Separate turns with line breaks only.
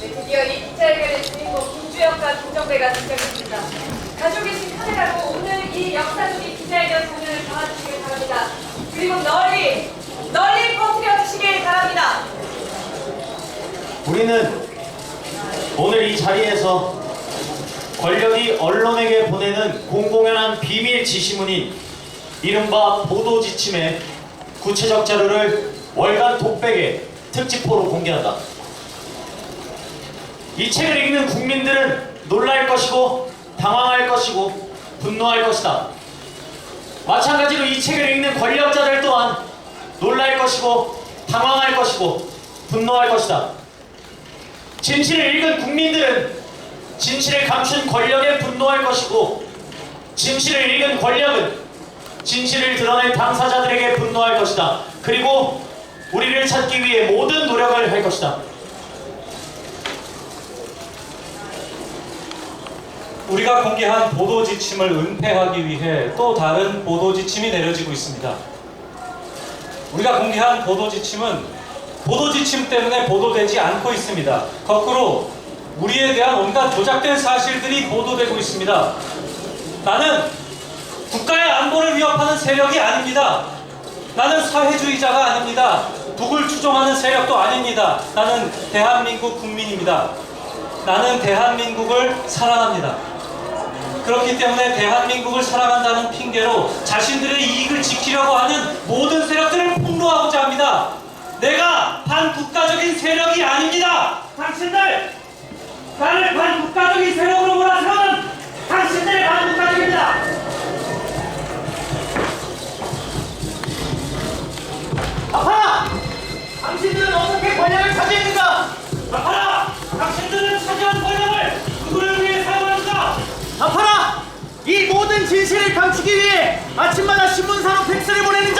네, 드디어 이 기자회견의 주인공 김주혁과 김정배가 등장했습니다. 가지고 계신 카메라로 오늘 이 역사적인 기자회견 장면을 담아주시길 바랍니다. 그리고 널리 널리 퍼뜨려 주시길 바랍니다.
우리는 오늘 이 자리에서 권력이 언론에게 보내는 공공연한 비밀 지시문인 이른바 보도 지침의 구체적 자료를 월간 독백에 특집호로 공개한다. 이 책을 읽는 국민들은 놀랄 것이고 당황할 것이고 분노할 것이다. 마찬가지로 이 책을 읽는 권력자들 또한 놀랄 것이고 당황할 것이고 분노할 것이다. 진실을 읽은 국민들은 진실을 감춘 권력에 분노할 것이고 진실을 읽은 권력은 진실을 드러낸 당사자들에게 분노할 것이다. 그리고 우리를 찾기 위해 모든 노력을 할 것이다.
우리가 공개한 보도 지침을 은폐하기 위해 또 다른 보도 지침이 내려지고 있습니다. 우리가 공개한 보도 지침은 보도 지침 때문에 보도되지 않고 있습니다. 거꾸로 우리에 대한 온갖 조작된 사실들이 보도되고 있습니다. 나는 국가의 안보를 위협하는 세력이 아닙니다. 나는 사회주의자가 아닙니다. 북을 추종하는 세력도 아닙니다. 나는 대한민국 국민입니다. 나는 대한민국을 사랑합니다. 그렇기 때문에 대한민국을 사랑한다는 핑계로 자신들의 이익을 지키려고 하는 모든 세력들을 폭로하고자 합니다. 내가 반국가적인 세력이 아닙니다. 당신들 나를 반국가적인 세력으로 몰아세우는 당신들이 반국가적입니다.
아파라! 당신들은 어떻게 권력을 차지했는가?
아파라! 당신들은 차지한 권력을 누구를 위해 사용하는가?
아파라! 이 모든 진실을 감추기 위해 아침마다 신문사로 팩스를 보내는